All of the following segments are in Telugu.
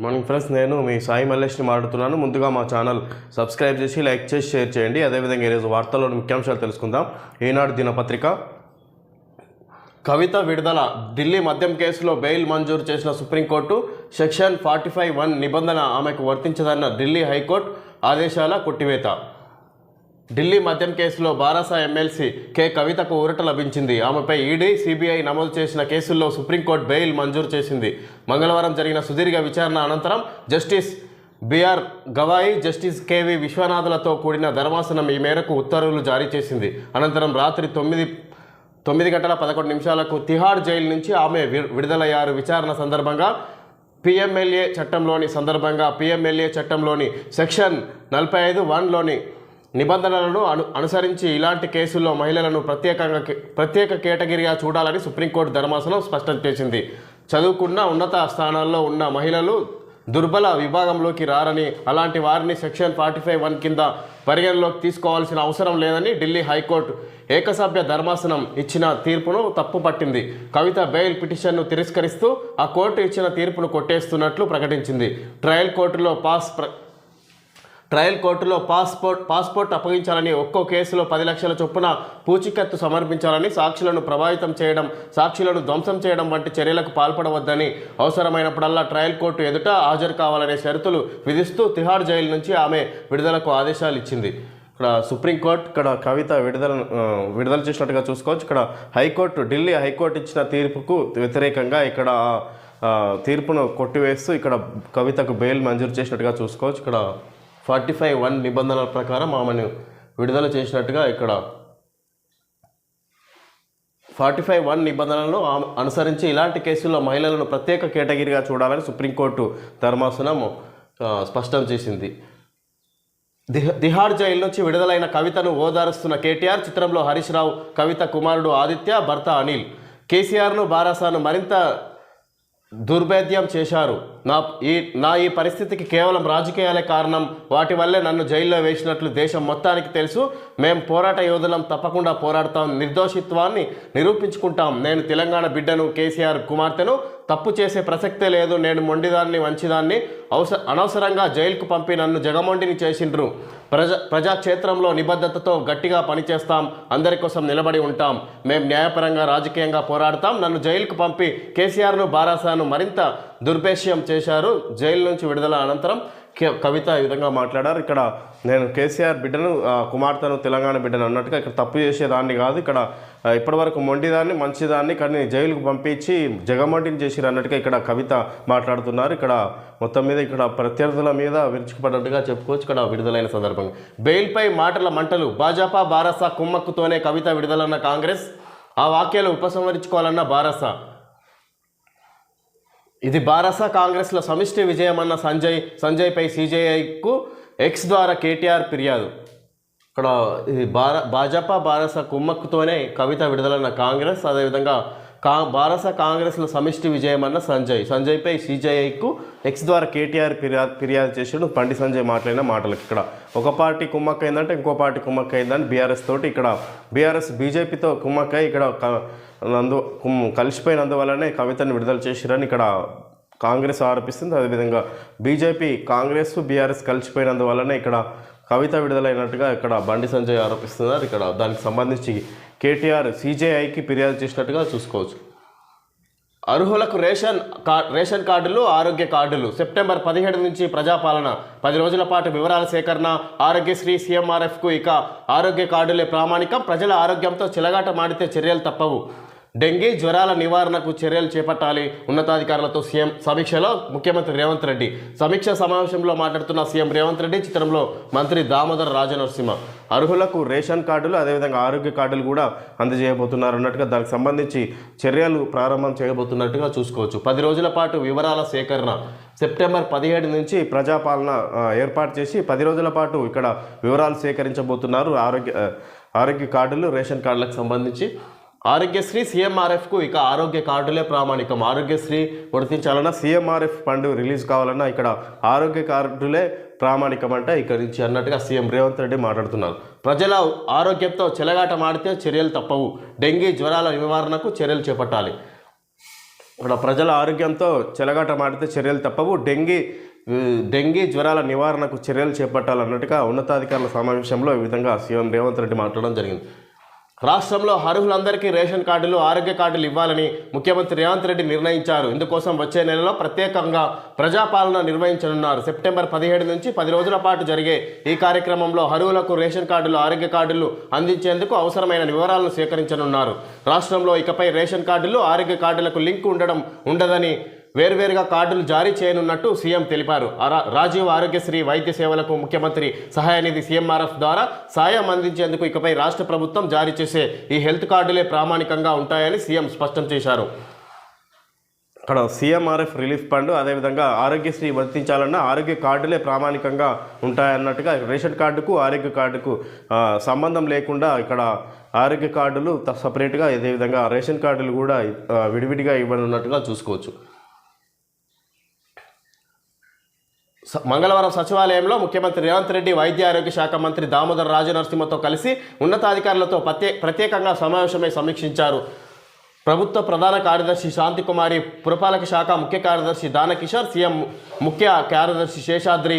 గుడ్ మార్నింగ్ ఫ్రెండ్స్ నేను మీ సాయి మల్లేష్ని మాట్లాడుతున్నాను. ముందుగా మా ఛానల్ సబ్స్క్రైబ్ చేసి లైక్ చేసి షేర్ చేయండి. అదేవిధంగా ఈరోజు వార్తల్లోని ముఖ్యాంశాలు తెలుసుకుందాం. ఈనాడు దినపత్రిక. కవిత విడుదల. ఢిల్లీ మద్యం కేసులో బెయిల్ మంజూరు చేసిన supreme court section forty five one నిబంధన ఆమెకు వర్తించదన్న ఢిల్లీ హైకోర్టు ఆదేశాల కొట్టివేత. ఢిల్లీ మద్యం కేసులో బారాస ఎమ్మెల్సీ కె కవితకు ఊరట లభించింది. ఆమెపై ఈడీ సిబిఐ నమోదు చేసిన కేసుల్లో సుప్రీంకోర్టు బెయిల్ మంజూరు చేసింది. మంగళవారం జరిగిన సుదీర్ఘ విచారణ అనంతరం justice BR Gavai justice KV విశ్వనాథులతో కూడిన ధర్మాసనం ఈ మేరకు ఉత్తర్వులు జారీ చేసింది. అనంతరం రాత్రి తొమ్మిది తొమ్మిది గంటల పదకొండు నిమిషాలకు తిహాడ్ జైలు నుంచి ఆమె వి- విడుదలయ్యారు. విచారణ సందర్భంగా పిఎంఎల్ఏ చట్టంలోని సందర్భంగా పిఎంఎల్ఏ చట్టంలోని సెక్షన్ నలభై ఐదు వన్లోని నిబంధనలను అను అనుసరించి ఇలాంటి కేసుల్లో మహిళలను ప్రత్యేకంగా కే- ప్రత్యేక కేటగిరీగా చూడాలని సుప్రీంకోర్టు ధర్మాసనం స్పష్టం చేసింది. చదువుకున్న ఉన్నత స్థానాల్లో ఉన్న మహిళలు దుర్బల విభాగంలోకి రారని అలాంటి వారిని సెక్షన్ ఫార్టీ ఫైవ్ వన్ కింద పరిగణలోకి తీసుకోవాల్సిన అవసరం లేదని ఢిల్లీ హైకోర్టు ఏకసభ్య ధర్మాసనం ఇచ్చిన తీర్పును తప్పుపట్టింది. కవిత బెయిల్ పిటిషన్ను తిరస్కరిస్తూ ఆ కోర్టు ఇచ్చిన తీర్పును కొట్టేస్తున్నట్లు ప్రకటించింది. ట్రయల్ కోర్టులో పాస్ ప్ర ట్రయల్ కోర్టులో పాస్పోర్ట్ పాస్పోర్ట్ అప్పగించాలని ఒక్కో కేసులో పది లక్షల చొప్పున పూచికత్తు సమర్పించాలని సాక్షులను ప్రభావితం చేయడం సాక్షులను ధ్వంసం చేయడం వంటి చర్యలకు పాల్పడవద్దని అవసరమైనప్పుడల్లా ట్రయల్ కోర్టు ఎదుట హాజరు కావాలనే షరతులు విధిస్తూ తిహార్ జైలు నుంచి ఆమె విడుదలకు ఆదేశాలు ఇచ్చింది. ఇక్కడ సుప్రీంకోర్టు ఇక్కడ కవిత విడుదల విడుదల చేసినట్టుగా చూసుకోవచ్చు. ఇక్కడ హైకోర్టు ఢిల్లీ హైకోర్టు ఇచ్చిన తీర్పుకు వ్యతిరేకంగా ఇక్కడ తీర్పును కొట్టివేస్తూ ఇక్కడ కవితకు బెయిల్ మంజూరు చేసినట్టుగా చూసుకోవచ్చు. ఇక్కడ ఫార్టీ ఫైవ్ వన్ నిబంధనల ప్రకారం ఆమెను విడుదల చేసినట్టుగా ఇక్కడ ఫార్టీ ఫైవ్ వన్ నిబంధనలను అనుసరించి ఇలాంటి కేసుల్లో మహిళలను ప్రత్యేక కేటగిరీగా చూడాలని సుప్రీంకోర్టు ధర్మాసనం స్పష్టం చేసింది. దిహ- తిహార్ జైలు నుంచి విడుదలైన కవితను ఓదారుస్తున్న కేటీఆర్ చిత్రంలో హరీష్ రావు కవిత కుమారుడు ఆదిత్య భర్త అనిల్. కేసీఆర్ను బారాసాను మరింత దుర్భేద్యం చేశారు. నా ఈ నా ఈ పరిస్థితికి కేవలం రాజకీయాలే కారణం. వాటి వల్లే నన్ను జైల్లో వేసినట్లు దేశం మొత్తానికి తెలుసు. మేము పోరాట యోధులం తప్పకుండా పోరాడతాం. నిర్దోషిత్వాన్ని నిరూపించుకుంటాం. నేను తెలంగాణ బిడ్డను కేసీఆర్ కుమార్తెను తప్పు చేసే ప్రసక్తే లేదు నేను మొండిదాన్ని మంచిదాన్ని అవస అనవసరంగా జైలుకు పంపి నన్ను జగమొండిని చేసిండ్రు. ప్రజా ప్రజాక్షేత్రంలో నిబద్ధతతో గట్టిగా పనిచేస్తాం అందరి కోసం నిలబడి ఉంటాం. మేము న్యాయపరంగా రాజకీయంగా పోరాడతాం. నన్ను జైలుకు పంపి కేసీఆర్ను బారాసాను మరింత దుర్భేష్యం చేశారు. జైలు నుంచి విడుదల అనంతరం కవిత ఈ విధంగా మాట్లాడారు. ఇక్కడ నేను కేసీఆర్ బిడ్డను కుమార్తెను తెలంగాణ బిడ్డను అన్నట్టుగా ఇక్కడ తప్పు చేసేదాన్ని కాదు. ఇక్కడ ఇప్పటివరకు మొండిదాన్ని మంచిదాన్ని కానీ జైలుకు పంపించి జగమంటిని చేసిరు అన్నట్టుగా ఇక్కడ కవిత మాట్లాడుతున్నారు. ఇక్కడ మొత్తం మీద ఇక్కడ ప్రత్యర్థుల మీద విరుచుకుపడ్డట్టుగా చెప్పుకోవచ్చు. ఇక్కడ విడుదలైన సందర్భంగా బెయిల్పై మాటల మంటలు. భాజపా బారసా కుమ్మక్కుతోనే కవిత విడుదలన్న కాంగ్రెస్. ఆ వాక్యాలు ఉపసంహరించుకోవాలన్న బారసా. ఇది బారసా కాంగ్రెస్లో సమిష్టి విజయమన్న సంజయ్ సంజయ్పై సీజేఐకు ఎక్స్ ద్వారా కేటీఆర్ ఫిర్యాదు. ఇక్కడ ఇది భార భాజపా బారస కుమ్మక్కుతోనే కవిత విడుదలన్న కాంగ్రెస్ అదేవిధంగా కా బారస కాంగ్రెస్లో సమిష్టి విజయమన్న సంజయ్. సంజయ్పై సిజేఐకు ఎక్స్ ద్వారా కేటీఆర్ ఫిర్యాదు ఫిర్యాదు చేసాడు పండి సంజయ్ మాట్లాడిన మాటలకు ఇక్కడ. ఒక పార్టీ కుమ్మక్క అయిందంటే ఇంకో పార్టీ కుమ్మక్క అయిందని బీఆర్ఎస్ తోటి ఇక్కడ బీఆర్ఎస్ బీజేపీతో కుమ్మక్కై ఇక్కడ నందు కుమ్- కలిసిపోయినందువల్లనే కవితను విడుదల చేసిరని ఇక్కడ కాంగ్రెస్ ఆరోపిస్తుంది. అదేవిధంగా బీజేపీ కాంగ్రెస్ బీఆర్ఎస్ కలిసిపోయినందువల్లనే ఇక్కడ కవిత విడుదలైనట్టుగా ఇక్కడ బండి సంజయ్ ఆరోపిస్తున్నారు. ఇక్కడ దానికి సంబంధించి కేటీఆర్ సీజేఐకి ఫిర్యాదు చేసినట్టుగా చూసుకోవచ్చు. అర్హులకు రేషన్ కార్డ్ రేషన్ కార్డులు ఆరోగ్య కార్డులు. సెప్టెంబర్ పదిహేడు నుంచి ప్రజాపాలన. పది రోజుల పాటు వివరాల సేకరణ. ఆరోగ్యశ్రీ సీఎంఆర్ఎఫ్కు ఇక ఆరోగ్య కార్డులే ప్రామాణికం. ప్రజల ఆరోగ్యంతో చిలగాట మాడితే చర్యలు తప్పవు. డెంగీ జ్వరాల నివారణకు చర్యలు చేపట్టాలి. ఉన్నతాధికారులతో సీఎం సమీక్షలో ముఖ్యమంత్రి రేవంత్ రెడ్డి. సమీక్ష సమావేశంలో మాట్లాడుతున్న సీఎం రేవంత్ రెడ్డి చిత్రంలో మంత్రి దామోదర్ రాజనరసింహ. అర్హులకు రేషన్ కార్డులు అదేవిధంగా ఆరోగ్య కార్డులు కూడా అందజేయబోతున్నారు అన్నట్టుగా దానికి సంబంధించి చర్యలు ప్రారంభం చేయబోతున్నట్టుగా చూసుకోవచ్చు. పది రోజుల పాటు వివరాల సేకరణ. సెప్టెంబర్ పదిహేడు నుంచి ప్రజాపాలన ఏర్పాటు చేసి పది రోజుల పాటు ఇక్కడ వివరాలు సేకరించబోతున్నారు. ఆరోగ్య ఆరోగ్య కార్డులు రేషన్ కార్డులకు సంబంధించి. ఆరోగ్యశ్రీ సీఎంఆర్ఎఫ్కు ఇక ఆరోగ్య కార్డులే ప్రామాణికం. ఆరోగ్యశ్రీ వర్తించాలన్నా సీఎంఆర్ఎఫ్ ఫండ్ రిలీజ్ కావాలన్నా ఇక్కడ ఆరోగ్య కార్డులే ప్రామాణికం అంటే ఇక్కడ నుంచి అన్నట్టుగా సీఎం రేవంత్ రెడ్డి మాట్లాడుతున్నారు. ప్రజల ఆరోగ్యంతో చెలగాట మాడితే చర్యలు తప్పవు. డెంగీ జ్వరాల నివారణకు చర్యలు చేపట్టాలి. ఇక్కడ ప్రజల ఆరోగ్యంతో చెలగాట మాడితే చర్యలు తప్పవు. డెంగీ డెంగీ జ్వరాల నివారణకు చర్యలు చేపట్టాలన్నట్టుగా ఉన్నతాధికారుల సమావేశంలో ఈ విధంగా సీఎం రేవంత్ రెడ్డి మాట్లాడడం జరిగింది. రాష్ట్రంలో అర్హులందరికీ రేషన్ కార్డులు ఆరోగ్య కార్డులు ఇవ్వాలని ముఖ్యమంత్రి రేవంత్ రెడ్డి నిర్ణయించారు. ఇందుకోసం వచ్చే నెలలో ప్రత్యేకంగా ప్రజాపాలన నిర్వహించనున్నారు. సెప్టెంబర్ పదిహేడు నుంచి పది రోజుల పాటు జరిగే ఈ కార్యక్రమంలో అర్హులకు రేషన్ కార్డులు ఆరోగ్య కార్డులు అందించేందుకు అవసరమైన వివరాలను సేకరించనున్నారు. రాష్ట్రంలో ఇకపై రేషన్ కార్డులు ఆరోగ్య కార్డులకు లింక్ ఉండడం ఉండదని వేర్వేరుగా కార్డులు జారీ చేయనున్నట్టు సీఎం తెలిపారు. అరా- రాజీవ్ ఆరోగ్యశ్రీ వైద్య సేవలకు ముఖ్యమంత్రి సహాయ నిధి సీఎంఆర్ఎఫ్ ద్వారా సాయం అందించేందుకు ఇకపై రాష్ట్ర ప్రభుత్వం జారీ చేసే ఈ హెల్త్ కార్డులే ప్రామాణికంగా ఉంటాయని సీఎం స్పష్టం చేశారు. అక్కడ సీఎంఆర్ఎఫ్ రిలీఫ్ ఫండ్ అదేవిధంగా ఆరోగ్యశ్రీ వర్తించాలన్న ఆరోగ్య కార్డులే ప్రామాణికంగా ఉంటాయన్నట్టుగా రేషన్ కార్డుకు ఆరోగ్య కార్డుకు సంబంధం లేకుండా ఇక్కడ ఆరోగ్య కార్డులు త- సపరేట్గా అదేవిధంగా రేషన్ కార్డులు కూడా విడివిడిగా ఇవ్వనున్నట్టుగా చూసుకోవచ్చు. మంగళవారం సచివాలయంలో ముఖ్యమంత్రి రేవంత్ రెడ్డి వైద్య ఆరోగ్య శాఖ మంత్రి దామోదర్ రాజనరసింహతో కలిసి ఉన్నతాధికారులతో ప్రత్యే ప్రత్యేకంగా సమావేశమై సమీక్షించారు. ప్రభుత్వ ప్రధాన కార్యదర్శి శాంతికుమారి పురపాలక శాఖ ముఖ్య కార్యదర్శి దానకిషోర్ సీఎం ముఖ్య కార్యదర్శి శేషాద్రి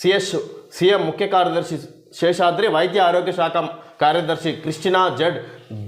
సిఎస్ సీఎం ముఖ్య కార్యదర్శి శేషాద్రి వైద్య ఆరోగ్య శాఖ కార్యదర్శి క్రిస్టినా జడ్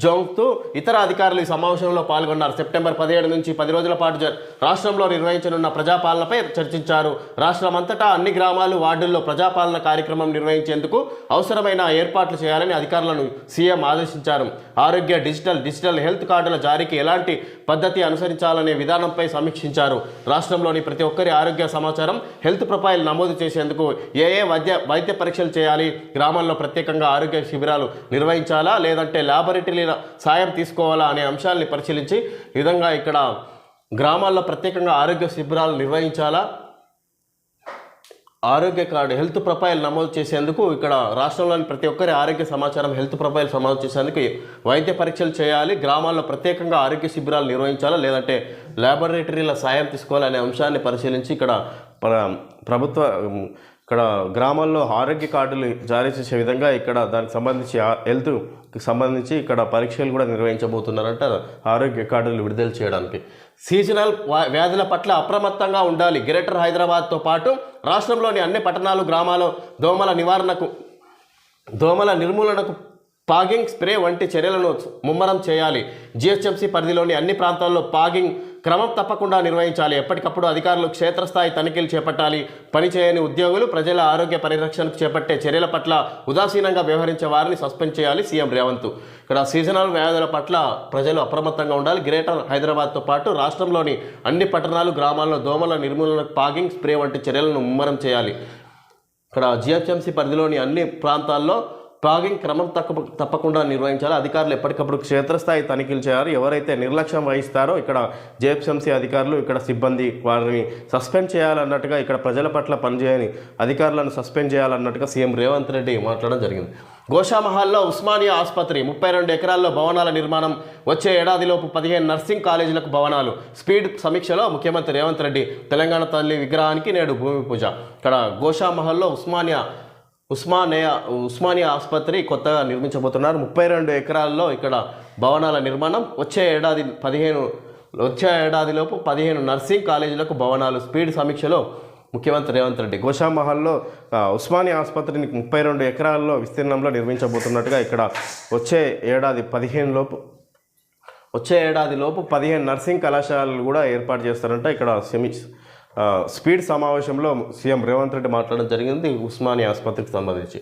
జోంగ్తో ఇతర అధికారులు ఈ సమావేశంలో పాల్గొన్నారు. సెప్టెంబర్ పదిహేడు నుంచి పది రోజుల పాటు రాష్ట్రంలో నిర్వహించనున్న ప్రజాపాలనపై చర్చించారు. రాష్ట్రమంతటా అన్ని గ్రామాలు వార్డుల్లో ప్రజాపాలన కార్యక్రమం నిర్వహించేందుకు అవసరమైన ఏర్పాట్లు చేయాలని అధికారులను సీఎం ఆదేశించారు. ఆరోగ్య డిజిటల్ డిజిటల్ హెల్త్ కార్డుల జారీకి ఎలాంటి పద్ధతి అనుసరించాలనే విధానంపై సమీక్షించారు. రాష్ట్రంలోని ప్రతి ఒక్కరి ఆరోగ్య సమాచారం హెల్త్ ప్రొఫైల్ నమోదు చేసేందుకు ఏ ఏ వైద్య వైద్య పరీక్షలు చేయాలి గ్రామాల్లో ప్రత్యేకంగా ఆరోగ్య శిబిరాలు నిర్వహించాలా లేదంటే ల్యాబొరేటరీల సాయం తీసుకోవాలా అనే అంశాలని పరిశీలించి ఈ విధంగా ఇక్కడ గ్రామాల్లో ప్రత్యేకంగా ఆరోగ్య శిబిరాలు నిర్వహించాలా ఆరోగ్య కార్డు హెల్త్ ప్రొఫైల్ నమోదు చేసేందుకు ఇక్కడ రాష్ట్రంలోని ప్రతి ఒక్కరి ఆరోగ్య సమాచారం హెల్త్ ప్రొఫైల్ నమోదు చేసేందుకు వైద్య పరీక్షలు చేయాలి గ్రామాల్లో ప్రత్యేకంగా ఆరోగ్య శిబిరాలు నిర్వహించాలా లేదంటే ల్యాబొరేటరీల సాయం తీసుకోవాలనే అంశాన్ని పరిశీలించి ఇక్కడ ప్రభుత్వ ఇక్కడ గ్రామాల్లో ఆరోగ్య కార్డులు జారీ చేసే విధంగా ఇక్కడ దానికి సంబంధించి హెల్త్ సంబంధించి ఇక్కడ పరీక్షలు కూడా నిర్వహించబోతున్నారంట ఆరోగ్య కార్డులు విడుదల చేయడానికి. సీజనల్ వ్యాధుల పట్ల అప్రమత్తంగా ఉండాలి. గ్రేటర్ హైదరాబాద్తో పాటు రాష్ట్రంలోని అన్ని పట్టణాలు గ్రామాలు దోమల నివారణకు దోమల నిర్మూలనకు పాగింగ్ స్ప్రే వంటి చర్యలను ముమ్మరం చేయాలి. జిహెచ్ఎంసీ పరిధిలోని అన్ని ప్రాంతాల్లో పాగింగ్ క్రమం తప్పకుండా నిర్వహించాలి. ఎప్పటికప్పుడు అధికారులు క్షేత్రస్థాయి తనిఖీలు చేపట్టాలి. పనిచేయని ఉద్యోగులు ప్రజల ఆరోగ్య పరిరక్షణకు చేపట్టే చర్యల పట్ల ఉదాసీనంగా వ్యవహరించే వారిని సస్పెండ్ చేయాలి సీఎం రేవంత్. ఇక్కడ సీజనల్ వ్యాధుల పట్ల ప్రజలు అప్రమత్తంగా ఉండాలి. గ్రేటర్ హైదరాబాద్తో పాటు రాష్ట్రంలోని అన్ని పట్టణాలు గ్రామాల్లో దోమల నిర్మూలనకు పాగింగ్ స్ప్రే వంటి చర్యలను ముమ్మరం చేయాలి. ఇక్కడ జిహెచ్ఎంసీ పరిధిలోని అన్ని ప్రాంతాల్లో పాగింగ్ క్రమం తప్ప తప్పకుండా నిర్వహించాలి. అధికారులు ఎప్పటికప్పుడు క్షేత్రస్థాయి తనిఖీలు చేయాలి. ఎవరైతే నిర్లక్ష్యం వహిస్తారో ఇక్కడ జేఎఫ్ఎంసీ అధికారులు ఇక్కడ సిబ్బంది వారిని సస్పెండ్ చేయాలన్నట్టుగా ఇక్కడ ప్రజల పట్ల పనిచేయని అధికారులను సస్పెండ్ చేయాలన్నట్టుగా సీఎం రేవంత్ రెడ్డి మాట్లాడడం జరిగింది. గోషామహల్లో ఉస్మానియా ఆసుపత్రి ముప్పై రెండు ఎకరాల్లో భవనాల నిర్మాణం వచ్చే ఏడాదిలోపు పదిహేను నర్సింగ్ కాలేజీలకు భవనాలు. స్పీడ్ సమీక్షలో ముఖ్యమంత్రి రేవంత్ రెడ్డి తెలంగాణ తల్లి విగ్రహానికి నేడు భూమి పూజ. ఇక్కడ గోషామహల్లో ఉస్మానియా ఉస్మానియా ఉస్మానియా ఆసుపత్రి కొత్తగా నిర్మించబోతున్నారు. ముప్పై రెండు ఎకరాల్లో ఇక్కడ భవనాల నిర్మాణం. వచ్చే ఏడాది పదిహేను వచ్చే ఏడాదిలోపు పదిహేను నర్సింగ్ కాలేజీలకు భవనాలు. స్పీడ్ సమీక్షలో ముఖ్యమంత్రి రేవంత్ రెడ్డి. గోషామహల్లో ఉస్మానియా ఆసుపత్రిని ముప్పై రెండు ఎకరాల్లో విస్తీర్ణంలో నిర్మించబోతున్నట్టుగా ఇక్కడ వచ్చే ఏడాది పదిహేను లోపు వచ్చే ఏడాది లోపు పదిహేను నర్సింగ్ కళాశాలలు కూడా ఏర్పాటు చేస్తారంట. ఇక్కడ సెమీ స్పీడ్ సమావేశంలో సీఎం రేవంత్ రెడ్డి మాట్లాడడం జరిగింది ఉస్మానియా ఆసుపత్రికి సంబంధించి.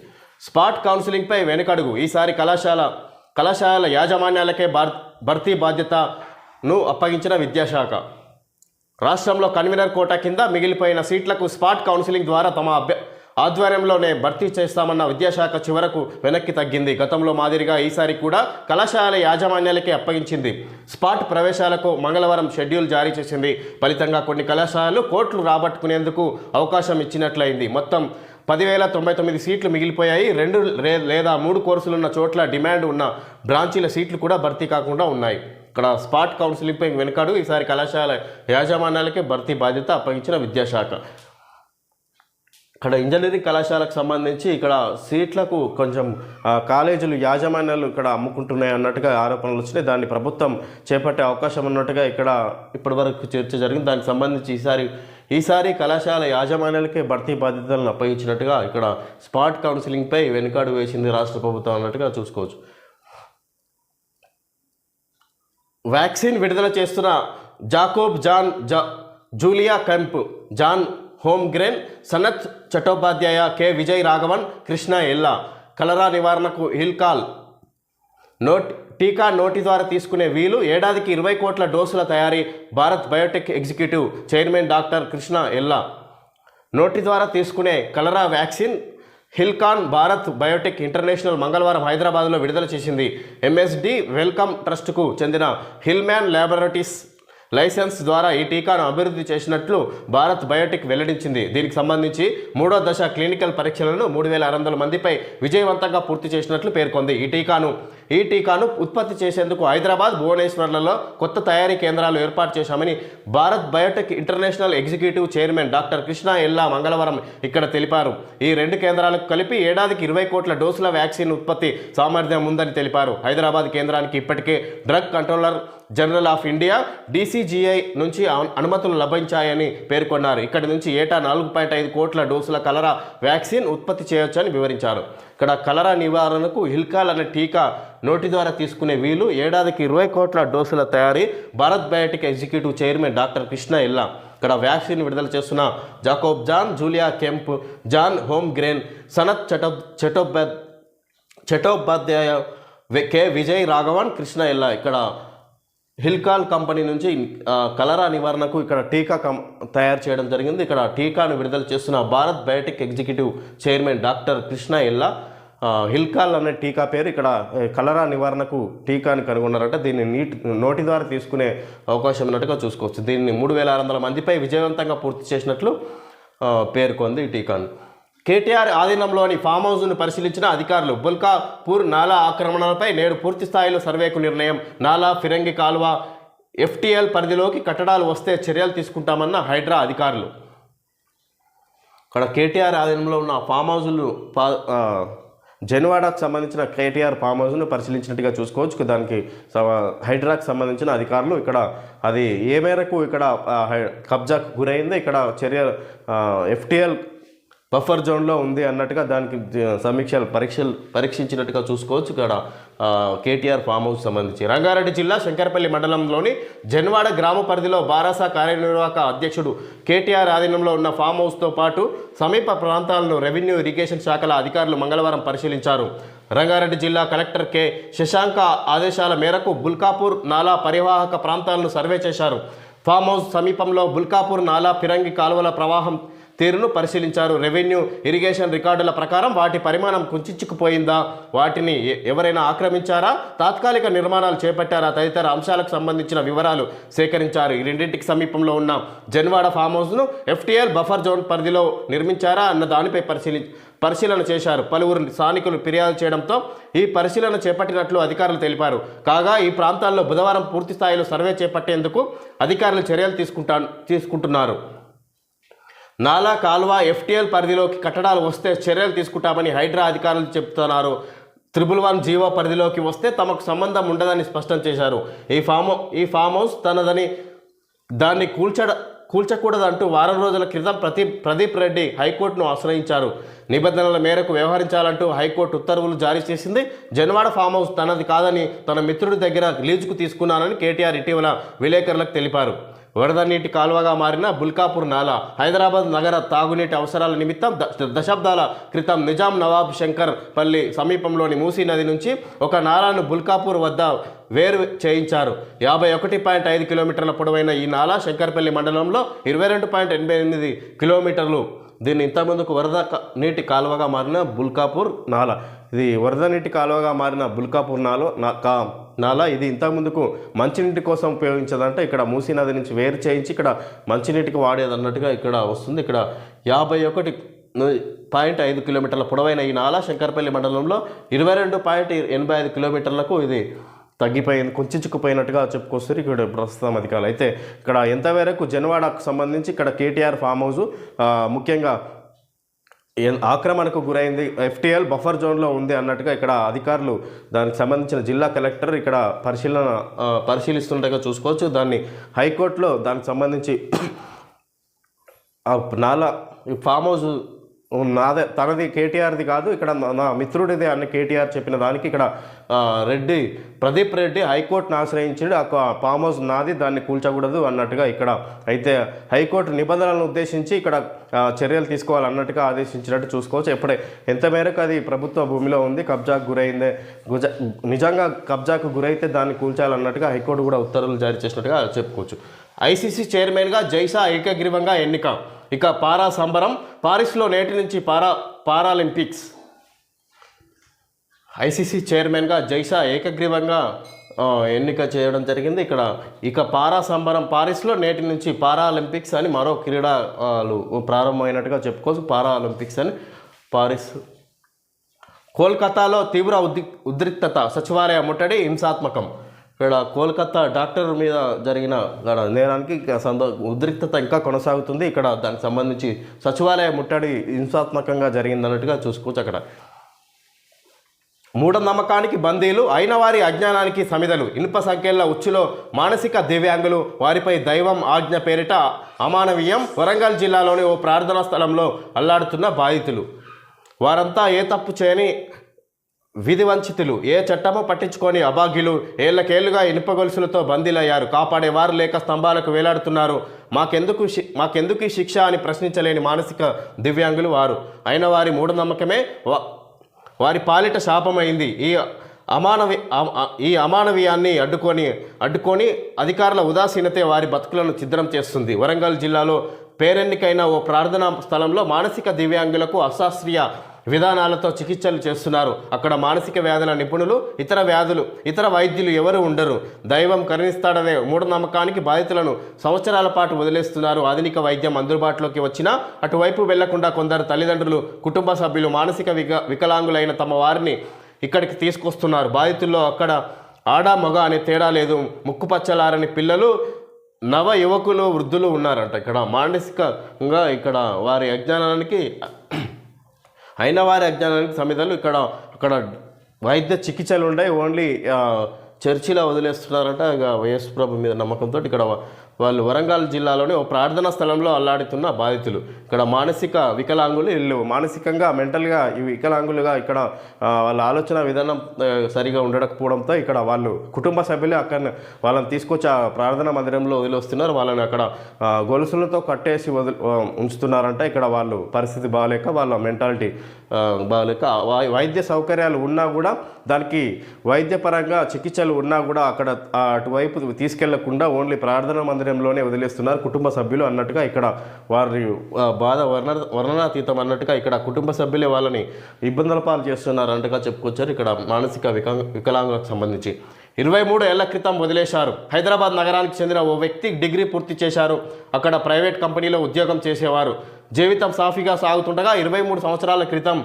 స్పాట్ కౌన్సిలింగ్పై వెనుకడుగు. ఈసారి కళాశాల కళాశాల యాజమాన్యాలకే భార్ భర్తీ బాధ్యతను అప్పగించిన విద్యాశాఖ. రాష్ట్రంలో కన్వీనర్ కోటా కింద మిగిలిపోయిన సీట్లకు స్పాట్ కౌన్సిలింగ్ ద్వారా తమ అభ్య ఆధ్వర్యంలోనే భర్తీ చేస్తామన్న విద్యాశాఖ చివరకు వెనక్కి తగ్గింది. గతంలో మాదిరిగా ఈసారి కూడా కళాశాల యాజమాన్యాలకే అప్పగించింది. స్పాట్ ప్రవేశాలకు మంగళవారం షెడ్యూల్ జారీ చేసింది. ఫలితంగా కొన్ని కళాశాలలు కోట్లు రాబట్టుకునేందుకు అవకాశం ఇచ్చినట్లయింది. మొత్తం పదివేల తొంభై తొమ్మిది సీట్లు మిగిలిపోయాయి. రెండు రే- లేదా మూడు కోర్సులున్న చోట్ల డిమాండ్ ఉన్న బ్రాంచీల సీట్లు కూడా భర్తీ కాకుండా ఉన్నాయి. ఇక్కడ స్పాట్ కౌన్సిలింగ్పై వెనుకాడు ఈసారి కళాశాల యాజమాన్యాలకే భర్తీ బాధ్యత అప్పగించిన విద్యాశాఖ. ఇక్కడ ఇంజనీరింగ్ కళాశాలకు సంబంధించి ఇక్కడ సీట్లకు కొంచెం కాలేజీలు యాజమాన్యాలు ఇక్కడ అమ్ముకుంటున్నాయి అన్నట్టుగా ఆరోపణలు వచ్చినాయి. దాన్ని ప్రభుత్వం చేపట్టే అవకాశం ఉన్నట్టుగా ఇక్కడ ఇప్పటివరకు చర్చ జరిగింది. దానికి సంబంధించి ఈసారి ఈసారి కళాశాల యాజమాన్యాలకే భర్తీ బాధ్యతలను అప్పగించినట్టుగా ఇక్కడ స్పాట్ కౌన్సిలింగ్పై వెనుకాడు వేసింది రాష్ట్ర ప్రభుత్వం అన్నట్టుగా చూసుకోవచ్చు. వ్యాక్సిన్ విడుదల చేస్తున్న జాకోబ్ జాన్ జా Julia Kemp John Holmgren Sanath Chattopadhyay K. Vijay Raghavan Krishna Ella. Cholera నివారణకు హిల్కాల్ నోట్ టీకా నోటి ద్వారా తీసుకునే వీలు ఏడాదికి ఇరవై కోట్ల డోసుల తయారీ Bharat Biotech executive chairman doctor Krishna Ella. నోటి ద్వారా తీసుకునే కలరా వ్యాక్సిన్ హిల్కాన్ భారత్ బయోటెక్ ఇంటర్నేషనల్ మంగళవారం హైదరాబాద్లో విడుదల చేసింది. ఎంఎస్డి వెల్కమ్ ట్రస్ట్కు చెందిన హిల్మ్యాన్ ల్యాబొరేటరీస్ లైసెన్స్ ద్వారా ఈ టీకాను అభివృద్ధి చేసినట్లు భారత్ బయోటెక్ వెల్లడించింది. దీనికి సంబంధించి మూడో దశ క్లినికల్ పరీక్షలను మూడు వేల ఆరు వందల మందిపై విజయవంతంగా పూర్తి చేసినట్లు పేర్కొంది ఈ టీకాను. ఈ టీకాను ఉత్పత్తి చేసేందుకు హైదరాబాద్ భువనేశ్వర్లలో కొత్త తయారీ కేంద్రాలు ఏర్పాటు చేశామని Bharat Biotech International executive chairman doctor Krishna Ella మంగళవారం ఇక్కడ తెలిపారు. ఈ రెండు కేంద్రాలకు కలిపి ఏడాదికి ఇరవై కోట్ల డోసుల వ్యాక్సిన్ ఉత్పత్తి సామర్థ్యం ఉందని తెలిపారు. హైదరాబాద్ కేంద్రానికి ఇప్పటికే drug controller general of India DCGI నుంచి అనుమతులు లభించాయని పేర్కొన్నారు. ఇక్కడి నుంచి ఏటా నాలుగు పాయింట్ ఐదు కోట్ల డోసుల కలరా వ్యాక్సిన్ ఉత్పత్తి చేయొచ్చని వివరించారు. ఇక్కడ కలరా నివారణకు హిల్కాల్ అనే టీకా నోటి ద్వారా తీసుకునే వీలు ఏడాదికి ఇరవై కోట్ల డోసుల తయారీ Bharat Biotech executive chairman doctor Krishna Ella. ఇక్కడ వ్యాక్సిన్ విడుదల చేస్తున్న Jacob John Julia Kemp John Holmgren Sanath చటో చటోబద్ చటోపాధ్యాయ కే కె. విజయ్ రాఘవన్ కృష్ణ ఇల్లా. ఇక్కడ హిల్కాల్ కంపెనీ నుంచి కలరా నివారణకు ఇక్కడ టీకా కం తయారు చేయడం జరిగింది. ఇక్కడ టీకాను విడుదల చేస్తున్న Bharat Biotech executive chairman doctor Krishna Ella Hillchol అనే టీకా పేరు ఇక్కడ కలరా నివారణకు టీకాని కనుగొన్నారట. దీన్ని నీటి నోటి ద్వారా తీసుకునే అవకాశం ఉన్నట్టుగా చూసుకోవచ్చు. దీన్ని మూడు వేల ఆరు వందల మందిపై విజయవంతంగా పూర్తి చేసినట్లు పేర్కొంది ఈ టీకాను. కేటీఆర్ ఆధీనంలోని ఫామ్ హౌస్ను పరిశీలించిన అధికారులు బుల్కాపూర్ నాలా ఆక్రమణలపై నేడు పూర్తి స్థాయిలో సర్వేకు నిర్ణయం. నాలా ఫిరంగి కాలువ ఎఫ్టీఎల్ పరిధిలోకి కట్టడాలు వస్తే చర్యలు తీసుకుంటామన్న హైడ్రా అధికారులు. ఇక్కడ కేటీఆర్ ఆధీనంలో ఉన్న ఫామ్ హౌజులు పా జెన్వాడాకు సంబంధించిన కేటీఆర్ ఫామ్ హౌస్ను పరిశీలించినట్టుగా చూసుకోవచ్చు. దానికి హైడ్రాకు సంబంధించిన అధికారులు ఇక్కడ అది ఏ మేరకు ఇక్కడ హై- కబ్జాకు గురైందో ఇక్కడ చర్య ఎఫ్టీఎల్ బఫర్ జోన్లో ఉంది అన్నట్టుగా దానికి సమీక్షలు పరీక్షలు పరీక్షించినట్టుగా చూసుకోవచ్చు ఇక్కడ కేటీఆర్ ఫామ్ హౌస్ సంబంధించి. రంగారెడ్డి జిల్లా శంకరపల్లి మండలంలోని జన్వాడ గ్రామ పరిధిలో బారాసా కార్యనిర్వాహక అధ్యక్షుడు కేటీఆర్ ఆధీనంలో ఉన్న ఫామ్ హౌస్తో పాటు సమీప ప్రాంతాలను రెవెన్యూ ఇరిగేషన్ శాఖల అధికారులు మంగళవారం పరిశీలించారు. రంగారెడ్డి జిల్లా కలెక్టర్ కె. శశాంక ఆదేశాల మేరకు బుల్కాపూర్ నాలా పరివాహక ప్రాంతాలను సర్వే చేశారు. ఫామ్ హౌస్ సమీపంలో బుల్కాపూర్ నాలా ఫిరంగి కాలువల ప్రవాహం తీరును పరిశీలించారు. రెవెన్యూ ఇరిగేషన్ రికార్డుల ప్రకారం వాటి పరిమాణం కుంచుకుపోయిందా వాటిని ఎ- ఎవరైనా ఆక్రమించారా? తాత్కాలిక నిర్మాణాలు చేపట్టారా? తదితర అంశాలకు సంబంధించిన వివరాలు సేకరించారు. ఈ రెండింటికి సమీపంలో ఉన్న జన్వాడ ఫామ్ హౌస్ను ఎఫ్టీఎల్ బఫర్ జోన్ పరిధిలో నిర్మించారా అన్న దానిపై పరిశీలి పరిశీలన చేశారు. పలువురు స్థానికులు ఫిర్యాదు చేయడంతో ఈ పరిశీలన చేపట్టినట్లు అధికారులు తెలిపారు. కాగా ఈ ప్రాంతాల్లో బుధవారం పూర్తి స్థాయిలో సర్వే చేపట్టేందుకు అధికారులు చర్యలు తీసుకుంటా తీసుకుంటున్నారు. నాలా కాల్వ ఎఫ్టీఎల్ పరిధిలోకి కట్టడాలు వస్తే చర్యలు తీసుకుంటామని హైడ్రా అధికారులు చెప్తున్నారు. త్రిబుల్ వన్ జీవో పరిధిలోకి వస్తే తమకు సంబంధం ఉండదని స్పష్టం చేశారు. ఈ ఫామ్ ఈ ఫామ్ హౌస్ తనదని దాన్ని కూల్చడ కూల్చకూడదంటూ వారం రోజుల క్రితం ప్రతి ప్రదీప్ రెడ్డి హైకోర్టును ఆశ్రయించారు. నిబంధనల మేరకు వ్యవహరించాలంటూ హైకోర్టు ఉత్తర్వులు జారీ చేసింది. జనవాడ ఫామ్ హౌస్ తనది కాదని తన మిత్రుడి దగ్గర లీజుకు తీసుకున్నానని కేటీఆర్ ఇటీవల విలేకరులకు తెలిపారు. వరద నీటి కాలువగా మారిన బుల్కాపూర్ నాలా హైదరాబాద్ నగర తాగునీటి అవసరాల నిమిత్తం ద- దశాబ్దాల క్రితం నిజాం నవాబ్ శంకర్ పల్లి సమీపంలోని మూసీ నది నుంచి ఒక నాలాను బుల్కాపూర్ వద్ద వేరు చేయించారు. యాభై ఒకటి పాయింట్ ఐదు కిలోమీటర్ల పొడవైన ఈ నాలా శంకర్పల్లి మండలంలో ఇరవై రెండు పాయింట్ ఎనభై ఎనిమిది కిలోమీటర్లు. దీన్ని ఇంతకుముందుకు వరద నీటి కాలువగా మారిన బుల్కాపూర్ నాలా ఇది వరద నీటి కాలువగా మారిన బుల్కాపూర్ నాలో నా కా నాలా ఇది ఇంతకుముందుకు మంచినీటి కోసం ఉపయోగించదంటే. ఇక్కడ మూసీ నది నుంచి వేరు చేయించి ఇక్కడ మంచినీటికి వాడేది అన్నట్టుగా ఇక్కడ వస్తుంది. ఇక్కడ యాభై ఒకటి పాయింట్ ఐదు కిలోమీటర్ల పొడవైన ఈ నాలా శంకర్పల్లి మండలంలో ఇరవై రెండు పాయింట్ ఎనభై ఐదు కిలోమీటర్లకు ఇది తగ్గిపోయింది కుంచుకుపోయినట్టుగా చెప్పుకొస్తారు ఇక్కడ ప్రస్తుతం అధికారులు. అయితే ఇక్కడ ఎంతవరకు జనవాడకు సంబంధించి ఇక్కడ కేటీఆర్ ఫామ్ హౌస్ ముఖ్యంగా ఆక్రమణకు గురైంది. ఎఫ్టీఎల్ బఫర్ జోన్లో ఉంది అన్నట్టుగా ఇక్కడ అధికారులు దానికి సంబంధించిన జిల్లా కలెక్టర్ ఇక్కడ పరిశీలన పరిశీలిస్తుండగా చూసుకోవచ్చు. దాన్ని హైకోర్టులో దానికి సంబంధించి ఆ ఫామ్ హౌస్ నాదే తనది కేటీఆర్ది కాదు ఇక్కడ నా- మిత్రుడిది మిత్రుడిదే అని కేటీఆర్ చెప్పిన దానికి ఇక్కడ రెడ్డి ప్రదీప్ రెడ్డి హైకోర్టును ఆశ్రయించాడు ఆ ఫామ్ హౌస్ నాది దాన్ని కూల్చకూడదు అన్నట్టుగా ఇక్కడ అయితే హైకోర్టు నిబంధనలను ఉద్దేశించి ఇక్కడ చర్యలు తీసుకోవాలన్నట్టుగా ఆదేశించినట్టు చూసుకోవచ్చు. ఎప్పుడే ఎంత మేరకు అది ప్రభుత్వ భూమిలో ఉంది కబ్జాకు గురైందే గుజ నిజంగా కబ్జాకు గురైతే దాన్ని కూల్చాలన్నట్టుగా హైకోర్టు కూడా ఉత్తర్వులు జారీ చేసినట్టుగా చెప్పుకోవచ్చు. ఐసీసీ చైర్మన్గా జైసా ఏకగ్రీవంగా ఎన్నిక. ఇక పారా సంబరం పారిస్లో నేటి నుంచి పారా పారాలింపిక్స్. ఐసీసీ చైర్మన్గా జైషా ఏకగ్రీవంగా ఎన్నిక చేయడం జరిగింది. ఇక్కడ ఇక పారా సంబరం పారిస్లో నేటి నుంచి పారాలింపిక్స్ అని మరో క్రీడలు ప్రారంభమైనట్టుగా చెప్పుకోవచ్చు. పారాలింపిక్స్ అని పారిస్ కోల్కతాలో తీవ్ర ఉద్రి ఉద్రిక్తత సచివాలయ ముట్టడి హింసాత్మకం. ఇక్కడ కోల్కతా డాక్టర్ మీద జరిగిన నేరానికి సంద ఉద్రిక్తత ఇంకా కొనసాగుతుంది. ఇక్కడ దానికి సంబంధించి సచివాలయ ముట్టడి హింసాత్మకంగా జరిగిందన్నట్టుగా చూసుకోవచ్చు అక్కడ. మూఢనమ్మకానికి బందీలు అయిన వారి అజ్ఞానానికి సమిదలు. ఇనుప సంఖ్యల ఉచ్చులో మానసిక దివ్యాంగులు వారిపై దైవం ఆజ్ఞ పేరిట అమానవీయం వరంగల్ జిల్లాలోని ఓ ప్రార్థనా స్థలంలో అల్లాడుతున్న బాధితులు. వారంతా ఏ తప్పు చేయని విధి వంచితులు. ఏ చట్టమో పట్టించుకొని అభాగ్యులు ఏళ్ళకేళ్ళుగా ఇనుప గొలుసులతో బందీలయ్యారు. కాపాడేవారు లేక స్తంభాలకు వేలాడుతున్నారు. మాకెందుకు శి- మాకెందుకు ఈ శిక్ష అని ప్రశ్నించలేని మానసిక దివ్యాంగులు వారు. అయిన వారి మూఢనమ్మకమే వారి పాలిట శాపమైంది. ఈ అమానవి ఈ అమానవీయాన్ని అడ్డుకొని అడ్డుకొని అధికారుల ఉదాసీనతే వారి బతుకులను ఛిద్రం చేస్తుంది. వరంగల్ జిల్లాలో పేరెన్నికైన ఓ ప్రార్థనా స్థలంలో మానసిక దివ్యాంగులకు అశాస్త్రీయ విధానాలతో చికిత్సలు చేస్తున్నారు. అక్కడ మానసిక వ్యాధుల నిపుణులు ఇతర వ్యాధులు ఇతర వైద్యులు ఎవరు ఉండరు. దైవం కరుణిస్తాడనే మూఢనమ్మకానికి బాధితులను సంవత్సరాల పాటు వదిలేస్తున్నారు. ఆధునిక వైద్యం అందుబాటులోకి వచ్చినా అటువైపు వెళ్ళకుండా కొందరు తల్లిదండ్రులు కుటుంబ సభ్యులు మానసిక విక వికలాంగులైన తమ వారిని ఇక్కడికి తీసుకొస్తున్నారు. బాధితుల్లో అక్కడ ఆడ మగ అనే తేడా లేదు. ముక్కుపచ్చలారని పిల్లలు నవ యువకులు వృద్ధులు ఉన్నారంట. ఇక్కడ మానసికంగా ఇక్కడ వారి అజ్ఞానానికి అయిన వారి అజ్ఞానానికి సమిధలు ఇక్కడ అక్కడ వైద్య చికిత్సలు ఉన్నాయి ఓన్లీ చర్చిలో వదిలేస్తున్నారంట. ఇక వైఎస్ ప్రభు మీద నమ్మకంతో ఇక్కడ వాళ్ళు వరంగల్ జిల్లాలోని ఓ ప్రార్థనా స్థలంలో అల్లాడుతున్న బాధితులు. ఇక్కడ మానసిక వికలాంగులు ఇల్లు మానసికంగా మెంటల్గా ఈ వికలాంగులుగా ఇక్కడ వాళ్ళ ఆలోచన విధానం సరిగా ఉండకపోవడంతో ఇక్కడ వాళ్ళు కుటుంబ సభ్యులు అక్కడ వాళ్ళని తీసుకొచ్చి ఆ ప్రార్థనా మందిరంలో వదిలేస్తున్నారు. వాళ్ళని అక్కడ గొలుసులతో కట్టేసి వదిలి ఉంచుతున్నారంట. ఇక్కడ వాళ్ళు పరిస్థితి బాగాలేక వాళ్ళ మెంటాలిటీ బాగాలేక వైద్య సౌకర్యాలు ఉన్నా కూడా దానికి వైద్యపరంగా చికిత్సలు ఉన్నా కూడా అక్కడ అటువైపు తీసుకెళ్ళకుండా ఓన్లీ ప్రార్థనా మందిరంలోనే వదిలేస్తున్నారు. కుటుంబ సభ్యులు అన్నట్టుగా ఇక్కడ వారి బాధ వర్ణ వర్ణనాతీతం అన్నట్టుగా ఇక్కడ కుటుంబ సభ్యులే వాళ్ళని ఇబ్బందుల పాలు చేస్తున్నారు అన్నట్టుగా చెప్పుకొచ్చారు. ఇక్కడ మానసిక వికలాంగ వికలాంగులకు సంబంధించి. ఇరవై మూడు ఏళ్ళ క్రితం వదిలేశారు. హైదరాబాద్ నగరానికి చెందిన ఓ వ్యక్తి డిగ్రీ పూర్తి చేశారు. అక్కడ ప్రైవేట్ కంపెనీలో ఉద్యోగం చేసేవారు. జీవితం సాఫీగా సాగుతుండగా ఇరవై మూడు సంవత్సరాల క్రితం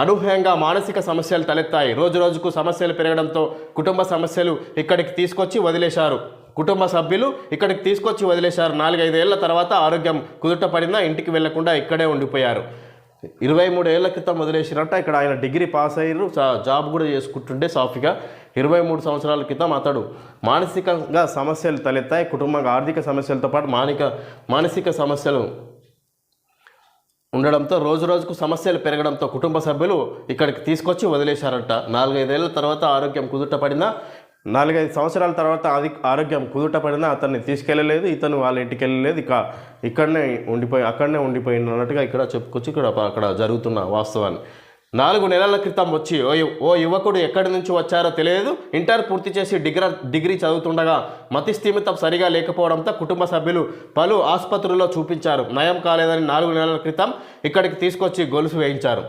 అనూహ్యంగా మానసిక సమస్యలు తలెత్తాయి. రోజు రోజుకు సమస్యలు పెరగడంతో కుటుంబ సమస్యలు ఇక్కడికి తీసుకొచ్చి వదిలేశారు. కుటుంబ సభ్యులు ఇక్కడికి తీసుకొచ్చి వదిలేశారు. నాలుగైదేళ్ళ తర్వాత ఆరోగ్యం కుదుట పడినా ఇంటికి వెళ్ళకుండా ఇక్కడే ఉండిపోయారు. ఇరవై మూడు ఏళ్ళ క్రితం వదిలేసినట్ట ఇక్కడ ఆయన డిగ్రీ పాస్ అయ్యారు. జాబ్ కూడా చేసుకుంటుండే సాఫీగా. ఇరవై మూడు సంవత్సరాల క్రితం అతడు మానసికంగా సమస్యలు తలెత్తాయి. కుటుంబంగా ఆర్థిక సమస్యలతో పాటు మానిక మానసిక సమస్యలు ఉండడంతో రోజు రోజుకు సమస్యలు పెరగడంతో కుటుంబ సభ్యులు ఇక్కడికి తీసుకొచ్చి వదిలేశారంట. నాలుగైదేళ్ళ తర్వాత ఆరోగ్యం కుదుట పడినా నాలుగైదు సంవత్సరాల తర్వాత అది ఆరోగ్యం కుదుట పడినా అతన్ని తీసుకెళ్ళలేదు ఇతను వాళ్ళ ఇంటికి వెళ్ళలేదు ఇక ఇక్కడనే ఉండిపోయి అక్కడనే ఉండిపోయింది అన్నట్టుగా ఇక్కడ చెప్పుకొచ్చి ఇక్కడ అక్కడ జరుగుతున్న వాస్తవాన్ని. నాలుగు నెలల క్రితం వచ్చి ఓ ఓ యువకుడు ఎక్కడి నుంచి వచ్చారో తెలియదు. ఇంటర్ పూర్తి చేసి డిగ్రీ డిగ్రీ చదువుతుండగా మతి స్థిమితం సరిగా లేకపోవడంతో కుటుంబ సభ్యులు పలు ఆసుపత్రుల్లో చూపించారు. నయం కాలేదని నాలుగు నెలల క్రితం ఇక్కడికి తీసుకొచ్చి గొలుసు వేయించారు.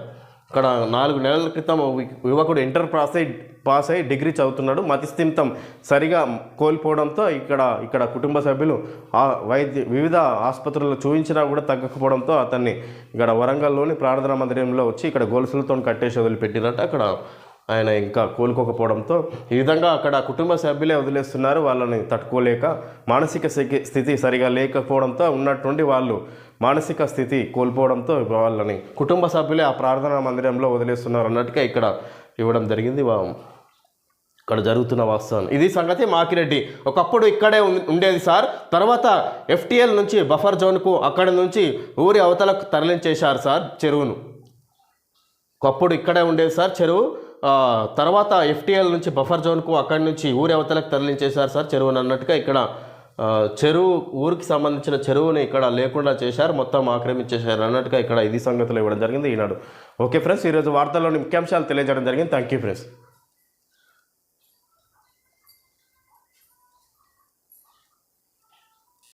అక్కడ నాలుగు నెలల క్రితం యువకుడు ఇంటర్ పాస్ అయి పాస్ అయి డిగ్రీ చదువుతున్నాడు. మతిస్థిమితం సరిగా కోల్పోవడంతో ఇక్కడ ఇక్కడ కుటుంబ సభ్యులు ఆ వైద్య వివిధ ఆసుపత్రుల్లో చూపించినా కూడా తగ్గకపోవడంతో అతన్ని ఇక్కడ వరంగల్లోని ప్రార్థనా మందిరంలో వచ్చి ఇక్కడ గొలుసులతో కట్టేసి వదిలిపెట్టినట్టు అక్కడ ఆయన ఇంకా కోలుకోకపోవడంతో ఈ విధంగా అక్కడ కుటుంబ సభ్యులే వదిలేస్తున్నారు. వాళ్ళని తట్టుకోలేక మానసిక స్థితి- స్థితి సరిగా లేకపోవడంతో ఉన్నటువంటి వాళ్ళు మానసిక స్థితి కోల్పోవడంతో వాళ్ళని కుటుంబ సభ్యులే ఆ ప్రార్థనా మందిరంలో వదిలేస్తున్నారు అన్నట్టుగా ఇక్కడ ఇవ్వడం జరిగింది. ఇక్కడ జరుగుతున్న వాస్తవం. ఇది సంగతి మాకిరెడ్డి. ఒకప్పుడు ఇక్కడే ఉండేది సార్. తర్వాత ఎఫ్టీఎల్ నుంచి బఫర్ జోన్కు అక్కడి నుంచి ఊరి అవతలకు తరలించేశారు సార్ చెరువును. ఒకప్పుడు ఇక్కడే ఉండేది సార్ చెరువు. తర్వాత ఎఫ్టీఎల్ నుంచి బఫర్ జోన్కు అక్కడి నుంచి ఊరి అవతలకు తరలించేశారు సార్ చెరువును అన్నట్టుగా ఇక్కడ చెరువు ఊరికి సంబంధించిన చెరువుని ఇక్కడ లేకుండా చేశారు మొత్తం ఆక్రమించేశారు అన్నట్టుగా ఇక్కడ ఇది సంగతులు ఇవ్వడం జరిగింది ఈనాడు. ఓకే ఫ్రెండ్స్ ఈరోజు వార్తల్లోని ముఖ్యాంశాలు తెలియజేయడం జరిగింది. Thank you friends.